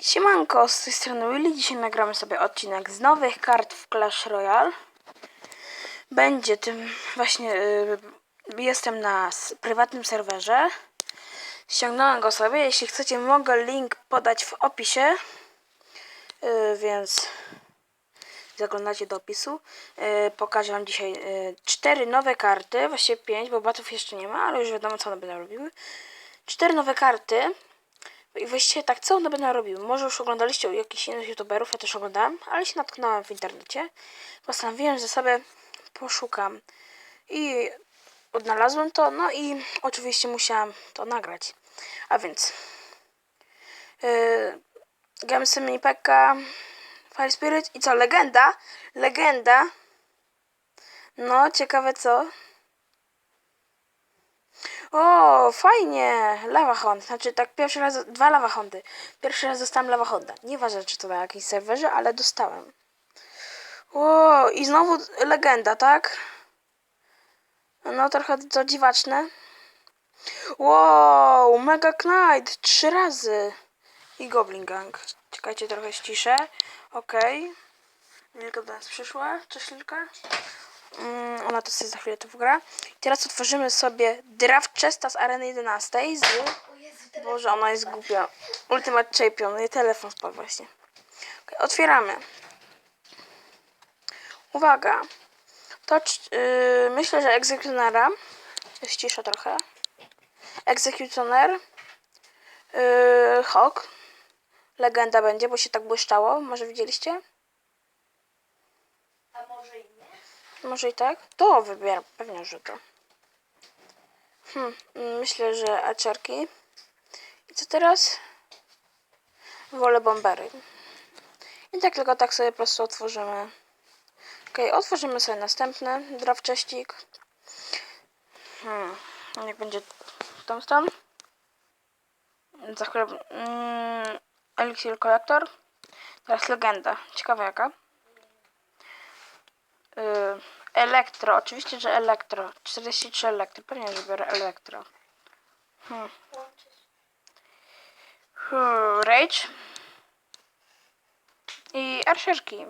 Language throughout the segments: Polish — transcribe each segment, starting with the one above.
Siemanko, z tej strony Willy. Dzisiaj nagramy sobie odcinek z nowych kart w Clash Royale. Będzie tym właśnie. y, jestem na prywatnym serwerze. Ściągnąłem go sobie. Jeśli chcecie, mogę link podać w opisie. Y, więc zaglądacie do opisu. Y, pokażę Wam dzisiaj cztery nowe karty, właściwie pięć, bo batów jeszcze nie ma, ale już wiadomo, co one będą robiły. Cztery nowe karty. I właściwie tak, co one będą robiły? Może już oglądaliście u jakichś innych youtuberów, ja też oglądałam, ale się natknąłem w internecie. Postanowiłem, że sobie poszukam i odnalazłem to, no i oczywiście musiałam to nagrać. A więc yy, Gemsy Mini Pekka, Fire Spirit i co? Legenda? Legenda. No, ciekawe co? O, fajnie! Lava Hond. Znaczy tak pierwszy raz, dwa Lava Hondy. Pierwszy raz dostałem Lava Honda. Nieważne czy to na jakimś serwerze, ale dostałem. O, i znowu legenda, tak? No trochę to dziwaczne. Wow, Mega Knight! Trzy razy. I Goblin Gang. Czekajcie, trochę ściszę. Okej. Lilka do nas przyszła. Cześć Lilka. Mm, ona to sobie za chwilę to wgra. Teraz otworzymy sobie draft chesta z areny 11 z... Boże, ona jest głupia. Ultimate Champion. Jej telefon spadł właśnie. Okay, otwieramy. Uwaga. To yy, myślę, że egzekutionera. Jest cisza trochę. Egzekutioner. Yy, Hawk. Legenda będzie, bo się tak błyszczało. Może widzieliście? A może i nie? Może i tak? To wybieram, pewnie, że to. Hmm, myślę, że aczarki. I co teraz? Wolę bombery. I tak tylko tak sobie po prostu otworzymy. Ok, otworzymy sobie następny drawcześcik. Hmm, niech będzie tą stronę. Za chwilę mm, Elixir Collector. Teraz legenda. Ciekawa jaka. Y, elektro, oczywiście, że elektro. 43 elektro, pewnie, że biorę elektro. Hmm. Hmm, Rage. I arszerki.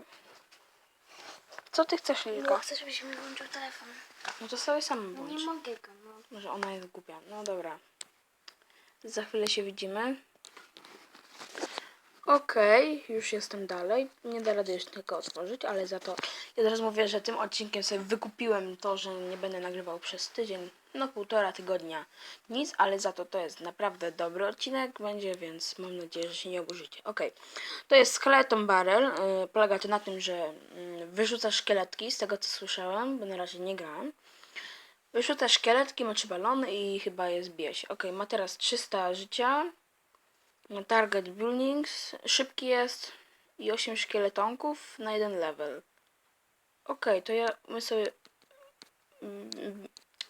Co ty chcesz, Lilko? chcę, żebyś mi włączył telefon. No to sobie sam No bądź. nie mogę go, no. Może ona jest głupia. No dobra. Za chwilę się widzimy. Okej, już jestem dalej. Nie da rady jeszcze tylko otworzyć, ale za to ja teraz mówię, że tym odcinkiem sobie wykupiłem to, że nie będę nagrywał przez tydzień, no półtora tygodnia nic, ale za to to jest naprawdę dobry odcinek będzie, więc mam nadzieję, że się nie oburzycie. Okej, to jest Skeleton Barrel. Yy, polega to na tym, że yy, wyrzuca szkieletki, z tego co słyszałem, bo na razie nie grałem. Wyrzuca szkieletki, moczy balony i chyba jest bieś. Ok, ma teraz 300 życia. Target buildings, szybki jest i 8 szkieletonków na jeden level. Ok, to ja my sobie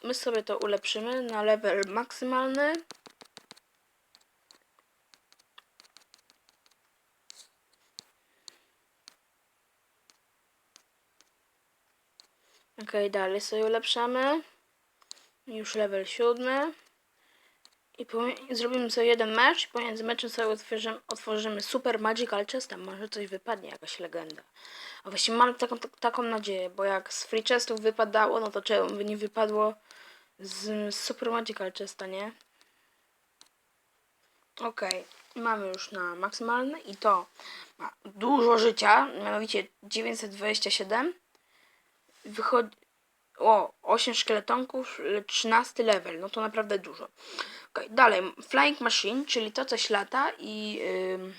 my sobie to ulepszymy na level maksymalny. Ok, dalej sobie ulepszamy. Już level siódmy. I zrobimy sobie jeden mecz i pomiędzy meczem sobie otworzymy, otworzymy Super Magical Chesta. Może coś wypadnie, jakaś legenda. A właściwie mam taką, tak- taką nadzieję, bo jak z Free Chestów wypadało, no to czemu by nie wypadło z, Super Magical Chesta, nie? Okej, mamy już na maksymalny i to ma dużo życia, mianowicie 927. Wychodzi, o, 8 szkieletonków, y, 13 level, no to naprawdę dużo. Okay, dalej, Flying Machine, czyli to coś lata i ym,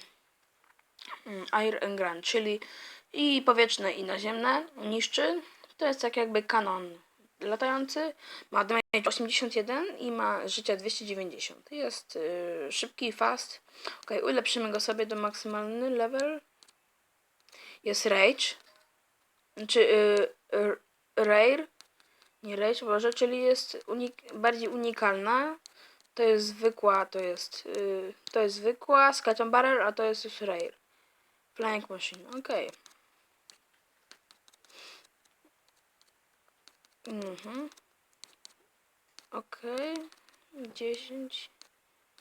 Air and Ground, czyli i powietrzne i naziemne niszczy. To jest tak jakby kanon latający. Ma damage 81 i ma życia 290. Jest y, szybki i fast. Ok, ulepszymy go sobie do maksymalny level. Jest Rage. Znaczy y, y, Rare. Nie Rage, Boże, czyli jest unik bardziej unikalna. To jest zwykła, to jest y, to jest zwykła Skeleton Barrel, a to jest już Rare. Flying Machine, okej. Mhm. Okej. 10.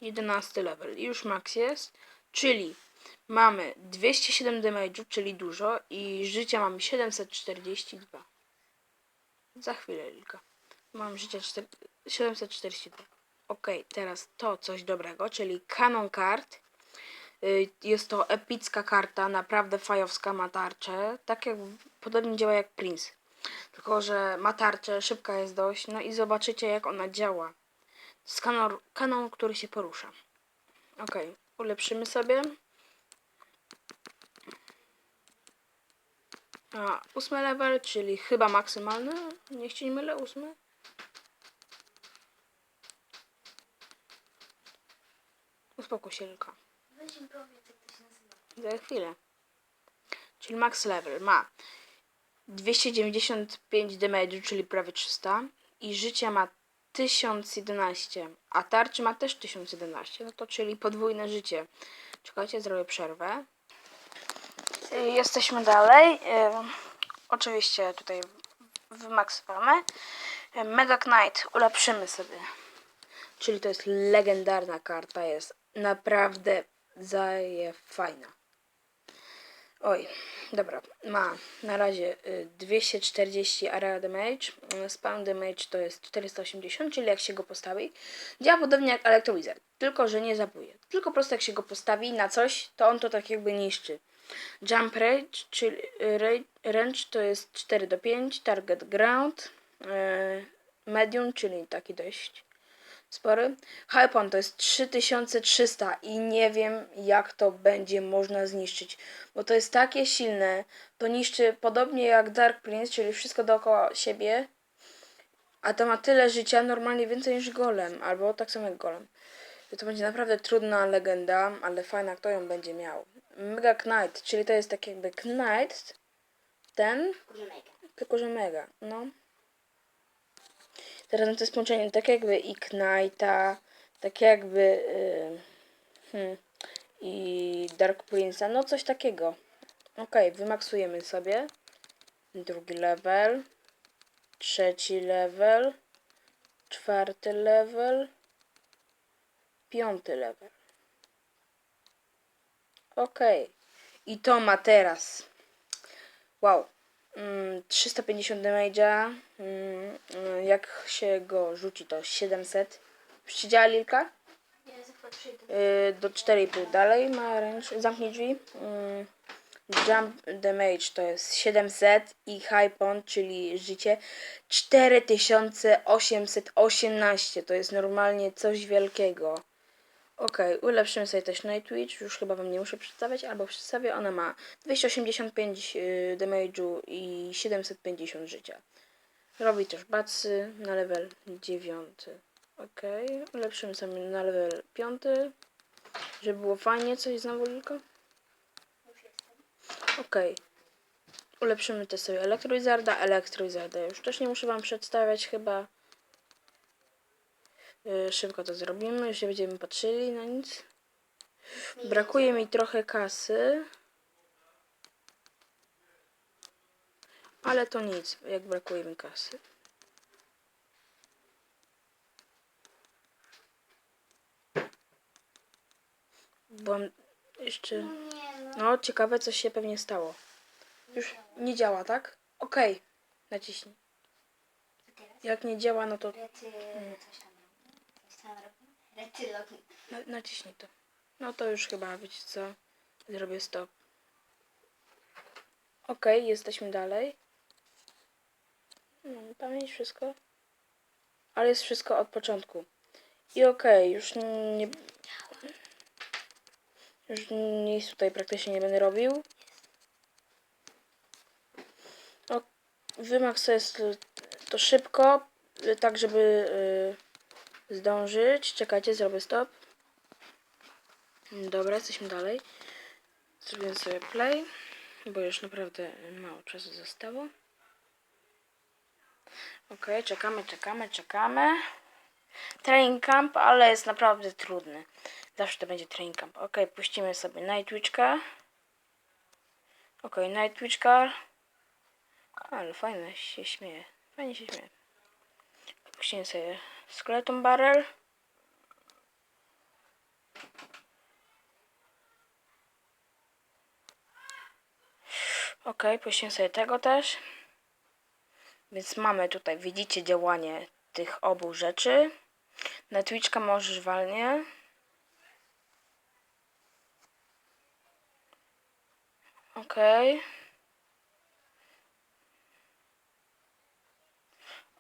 11 level. I już max jest. Czyli Mamy 207 damage'u, czyli dużo i życia mamy 742. Za chwilę, Lilka. Mam życia czter- 742. Ok, teraz to coś dobrego, czyli Canon Card. Y, Jest to epicka karta, naprawdę fajowska, ma tarczę. Tak jak, podobnie działa jak Prince. Tylko, że ma tarczę, szybka jest dość, no i zobaczycie jak ona działa. Kanon, kanon który się porusza. Ok, ulepszymy sobie. A, ósmy level, czyli chyba maksymalny. Niech się nie mylę, ósmy. Uspokój się, Lilka. Weź mi powiedz, jak to się nazywa. Za chwilę. Czyli max level ma 295 damage, czyli prawie 300 i życia ma 1011, a tarczy ma też 1011, no to czyli podwójne życie. Czekajcie, zrobię przerwę. Y, Jesteśmy dalej. Y, Oczywiście tutaj wymaksowamy. Y, Mega Knight ulepszymy sobie. Czyli to jest legendarna karta, jest naprawdę zaje fajna. Oj, dobra, ma na razie y, 240 area damage, y, spawn damage to jest 480, czyli jak się go postawi, działa podobnie jak Electrowizard, tylko że nie zabuje. Tylko po prostu jak się go postawi na coś, to on to tak jakby niszczy. Jump range, czyli y, ra- range to jest 4 do 5, target ground, y, medium, czyli taki dość spory. Hypon to jest 3300 i nie wiem jak to będzie można zniszczyć, bo to jest takie silne, to niszczy podobnie jak Dark Prince, czyli wszystko dookoła siebie, a to ma tyle życia, normalnie więcej niż Golem, albo tak samo jak Golem. To będzie naprawdę trudna legenda, ale fajna kto ją będzie miał. Mega Knight, czyli to jest tak jakby Knight, ten, tylko że mega, no. Teraz to jest połączenie tak jakby i Knighta, tak jakby y, hmm, i Dark Prince'a, no coś takiego. Okej, wymaksujemy sobie. Drugi level, trzeci level, czwarty level, piąty level. Okej, i to ma teraz. Wow. Mm, 350 damage'a. Mm, mm, jak się go rzuci to 700. Przydziała Lilka? Do 4,5 dalej ma range. Zamknij drzwi. Mm, jump damage to jest 700 i high pond, czyli życie 4818. To jest normalnie coś wielkiego. Okej, ulepszymy sobie też Nightwitch, już chyba wam nie muszę przedstawiać, albo przedstawię, ona ma 285 yy, damage'u i 750 życia. Robi też bacy na level 9. Okej, ulepszymy sobie na level 5, żeby było fajnie, coś znowu tylko. Okej. Ulepszymy też sobie Elektrowizarda, Elektrowizarda już też nie muszę wam przedstawiać chyba. Yy, szybko to zrobimy, już nie będziemy patrzyli na nic. Brakuje mi trochę kasy. Ale to nic, jak brakuje mi kasy. Bo jeszcze... No no. No, ciekawe, co się pewnie stało. Już nie działa, tak? Okej. Naciśnij. A teraz? Jak nie działa, no to Rety... na, naciśnij to. No to już chyba, wiecie co? Zrobię stop. Okej, jesteśmy dalej. Hmm, pamięć wszystko. Ale jest wszystko od początku. I okej, już nie... Już nic tutaj praktycznie nie będę robił. O, wymaks jest y, to szybko, y, tak żeby y, zdążyć. Czekajcie, zrobię stop. Dobra, jesteśmy dalej. Zrobię sobie play, bo już naprawdę mało czasu zostało. Ok, czekamy, czekamy, czekamy. Training camp, ale jest naprawdę trudny. Zawsze to będzie training camp. Ok, puścimy sobie Nightwitchka. Ok, Nightwitchka. Ale fajnie się śmieje. Fajnie się śmieje. Później sobie skeleton barrel. Ok, później sobie tego też. Więc mamy tutaj, widzicie działanie tych obu rzeczy. Na Twitchka możesz walnie. Okej. Okay.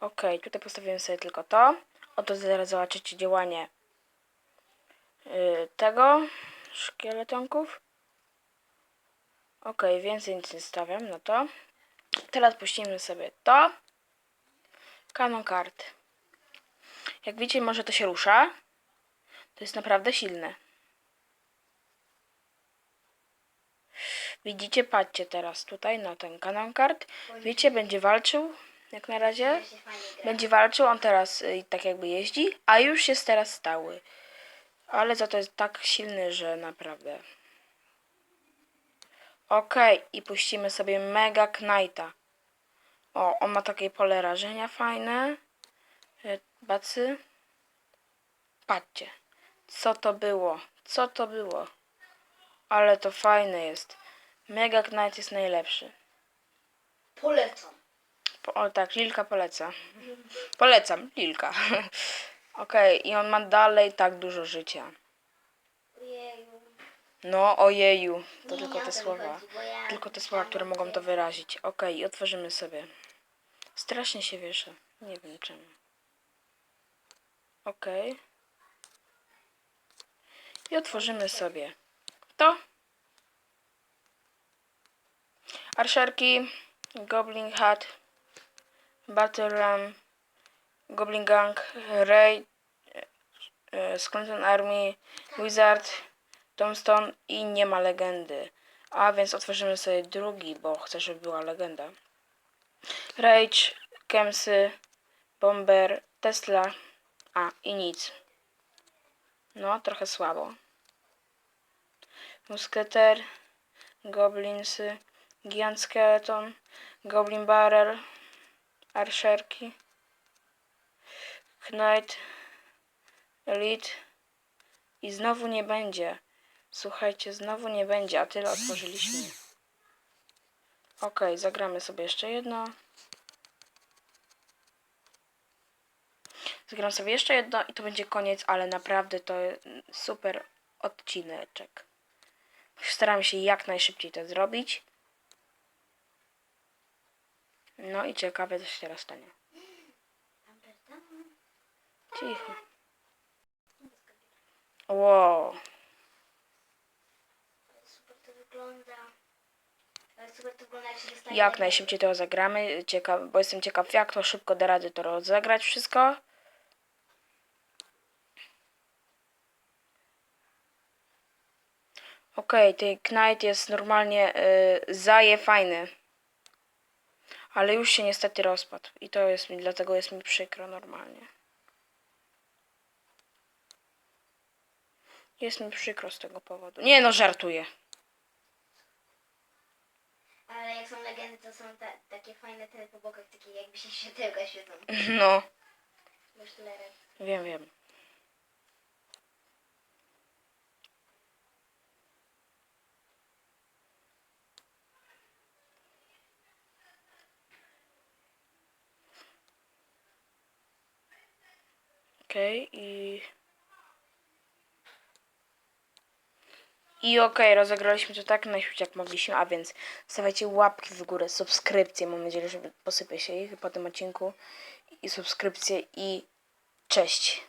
Ok, tutaj postawiłem sobie tylko to. Oto zaraz zobaczycie działanie yy, tego szkieletonków. Ok, więcej nic nie stawiam na to. Teraz puścimy sobie to. Canon card. Jak widzicie, może to się rusza. To jest naprawdę silne. Widzicie, patrzcie teraz tutaj na ten Canon card. Widzicie, będzie walczył jak na razie. Będzie walczył, on teraz y, tak jakby jeździ, a już jest teraz stały. Ale za to jest tak silny, że naprawdę. Okej, i puścimy sobie Mega Knighta. O, on ma takie pole rażenia fajne. Y, Bacy. Patrzcie, co to było, co to było. Ale to fajne jest. Mega Knight jest najlepszy. Polecam. O tak, Lilka poleca. Polecam, Lilka. Okej, i on ma dalej tak dużo życia. Ojeju. No, ojeju. To Nie, tylko nie o te to mi słowa. chodzi, bo ja Tylko te słowa, które mogą to wyrazić. Okej, i otworzymy sobie. Strasznie się wieszę. Nie wiem czemu. Okej. I otworzymy sobie to. Arszerki, Goblin Hat, Battle Ram, Goblin Gang, Ray, e, Skeleton Army, Wizard, Tombstone i nie ma legendy. A więc otworzymy sobie drugi, bo chcę, żeby była legenda. Rage, Kemsy, Bomber, Tesla, a i nic. No, trochę słabo. Musketer, Goblinsy, Giant Skeleton, Goblin Barrel, Arszerki, Knight, Elite i znowu nie będzie. Słuchajcie, znowu nie będzie, a tyle otworzyliśmy. Ok, zagramy sobie jeszcze jedno. Zagram sobie jeszcze jedno i to będzie koniec, ale naprawdę to super odcineczek. Staram się jak najszybciej to zrobić. No i ciekawe, co się teraz stanie. Cicho. Wow. Super to wygląda. Super to wygląda, jak się najszybciej to zagramy, ciekaw, bo jestem ciekaw, jak to szybko da rady to rozegrać wszystko. Okej, tej Knight jest normalnie y, zaje fajny. Ale już się niestety rozpadł. I to jest mi, dlatego jest mi przykro normalnie. Jest mi przykro z tego powodu. Nie no, żartuję. Ale jak są legendy, to są ta, takie fajne te po bokach, takie jakby się światełka świecą. No, sztylerek. wiem, wiem. Okej, i... I okej, rozegraliśmy to tak najszybciej jak mogliśmy, a więc stawiajcie łapki w górę, subskrypcje, mam nadzieję, że posypię się ich po tym odcinku. I subskrypcje i cześć.